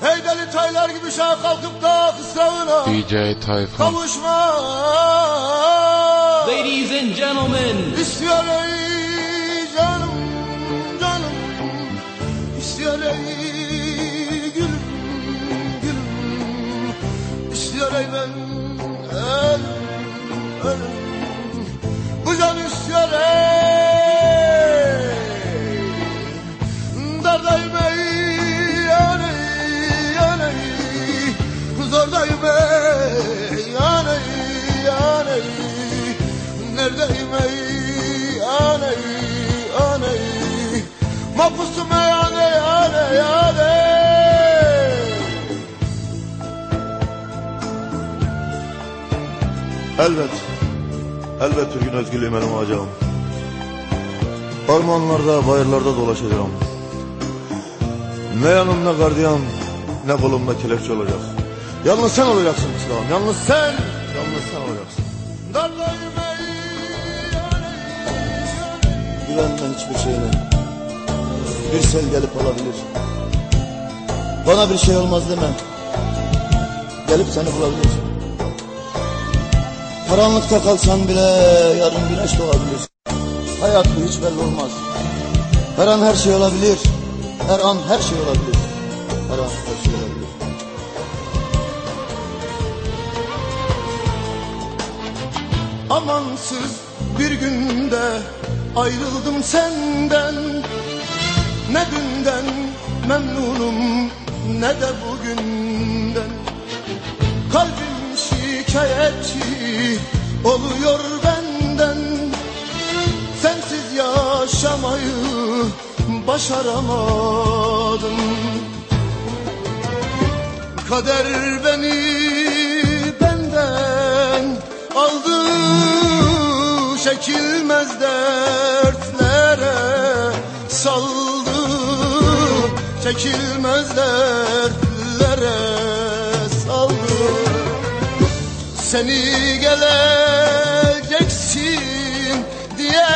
Hey deli taylar gibi şah kalkıp da kısrağına DJ Tayfun. kavuşma. Ladies and gentlemen, İstiyor ey canım canım. İstiyor ey gülüm gülüm. İstiyor ey ben ölüm ölüm Neredeyim ey aney aney Mahpusum ey aney aney aney Elbet, elbet bir gün özgürlüğüm elim alacağım. Ormanlarda, bayırlarda dolaşacağım. Ne yanımda gardiyan, ne kolumda kelepçe olacak. Yalnız sen olacaksın İslam, yalnız sen, yalnız sen olacaksın. Dardayım aney Güvenme hiçbir şeyine. Bir sel gelip alabilir. Bana bir şey olmaz deme. Gelip seni bulabilir. Karanlıkta kalsan bile yarın güneş doğabilir. Hayat bu hiç belli olmaz. Her an her şey olabilir. Her an her şey olabilir. Her an her şey olabilir. Amansız bir günde ayrıldım senden Ne dünden memnunum ne de bugünden. Kalbim şikayetçi oluyor benden. Sensiz yaşamayı başaramadım. Kader beni benden aldı Çekilmez dertlere saldı. Çekilmez dertlere saldı. Seni geleceksin diye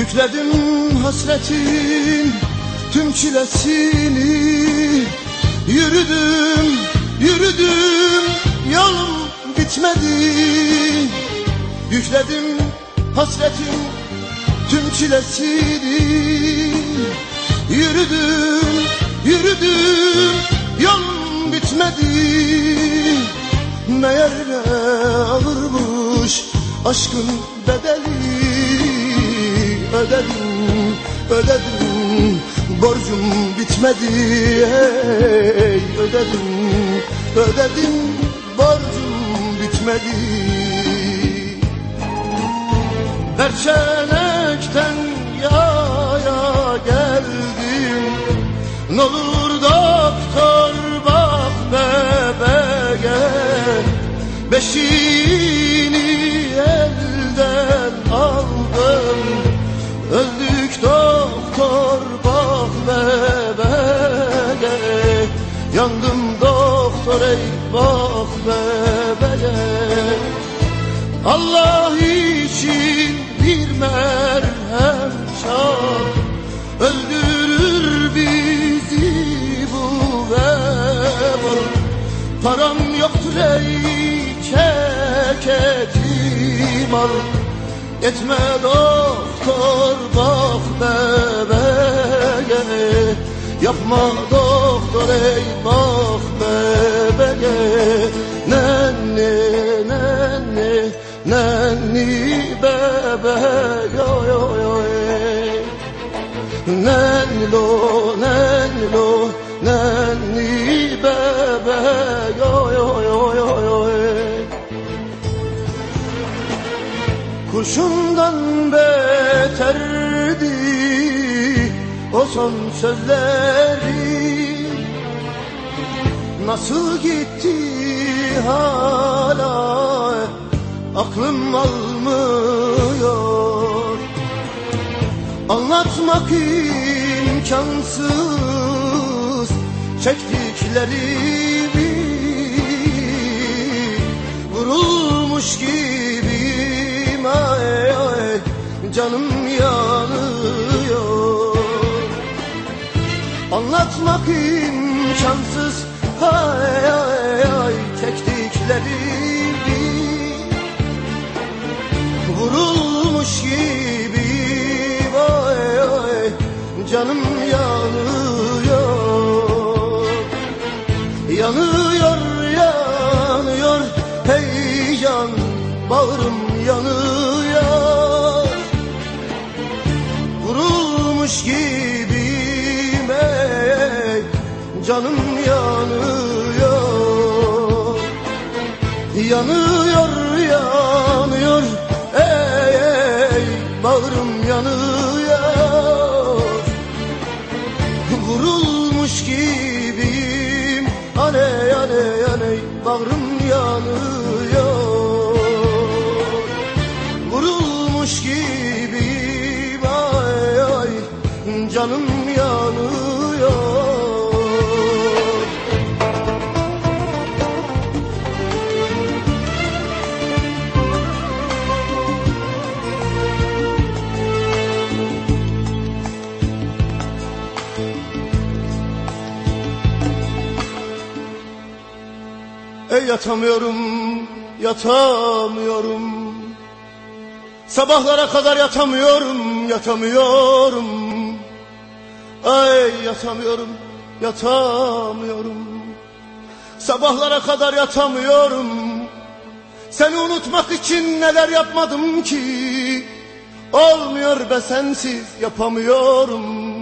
Yükledim hasretin tüm çilesini. Yürüdüm, yürüdüm, yolum bitmedi. Yükledim hasretin tüm çilesini. Yürüdüm, yürüdüm, yolum bitmedi. Meğer ne ağırmış aşkın bedeli Ödedim, ödedim, borcum bitmedi ey Ödedim, ödedim, borcum bitmedi. Berçenekten yaya geldim N'olur doktor bak bebeğe Beşiğini bebeğe Allah için bir merhem çal. Öldürür bizi bu vebal. Param yoktur ey keketim al Etme doktor bak bebeğe Yapma doktor ey bak bebeğe Nenni bebe yo yo yo e. Nenni lo nenni lo nenni bebe yo yo yo yo yo e. Kurşundan beterdi o son sözleri. Nasıl gitti hala? Aklım almıyor. Anlatmak imkansız. Çektiklerimi Vurulmuş gibiyim. Ay ay canım yanıyor. Anlatmak imkansız. Ay ay ay çektiklerimi Vurulmuş gibi. Vay vay canım yanıyor. Yanıyor yanıyor hey can bağrım yanıyor. Vurulmuş gibiyim ey canım yanıyor. Yanıyor yanıyor bağrım yanıyor Vurulmuş gibiyim aley aley aley bağrım yanıyor. Vurulmuş gibiyim ay ay canım yatamıyorum, yatamıyorum. Sabahlara kadar yatamıyorum, yatamıyorum. Ay yatamıyorum, yatamıyorum. Sabahlara kadar yatamıyorum. Seni unutmak için neler yapmadım ki? Olmuyor be sensiz yapamıyorum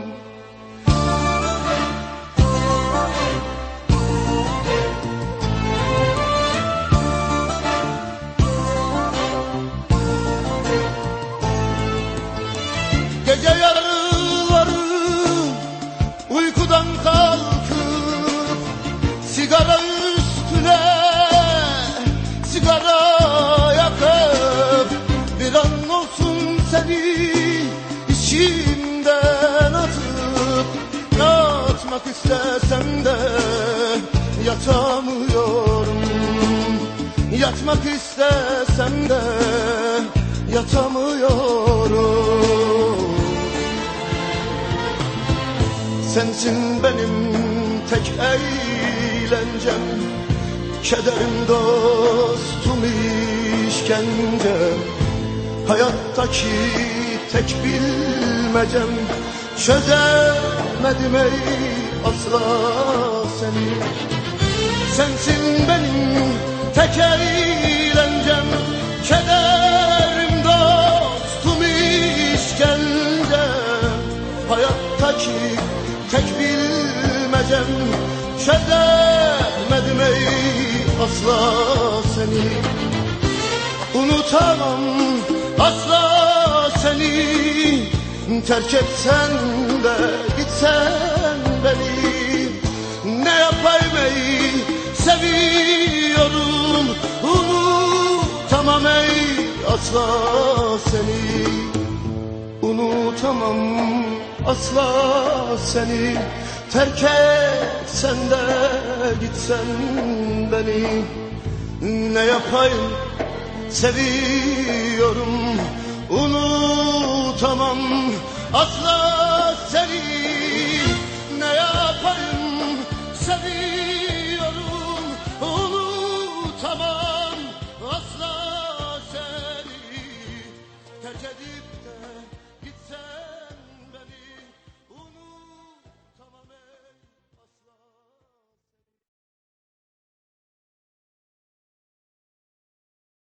yatamıyorum. Yatmak istesem de yatamıyorum. Sensin benim tek eğlencem. Kederim dostum işkence. Hayattaki tek bilmecem. Çözemedim ey asla seni Sensin benim tek eğlencem Kederim dostum işkence. Hayattaki tek bilmecem. Çözemedim ey asla seni. Unutamam asla seni. Terk etsen de gitsen beni. Ne yapayım ey seviyorum. Unutamam ey asla seni. Unutamam asla seni. Terk etsen de gitsen beni. Ne yapayım? Seviyorum. Unutamam asla seni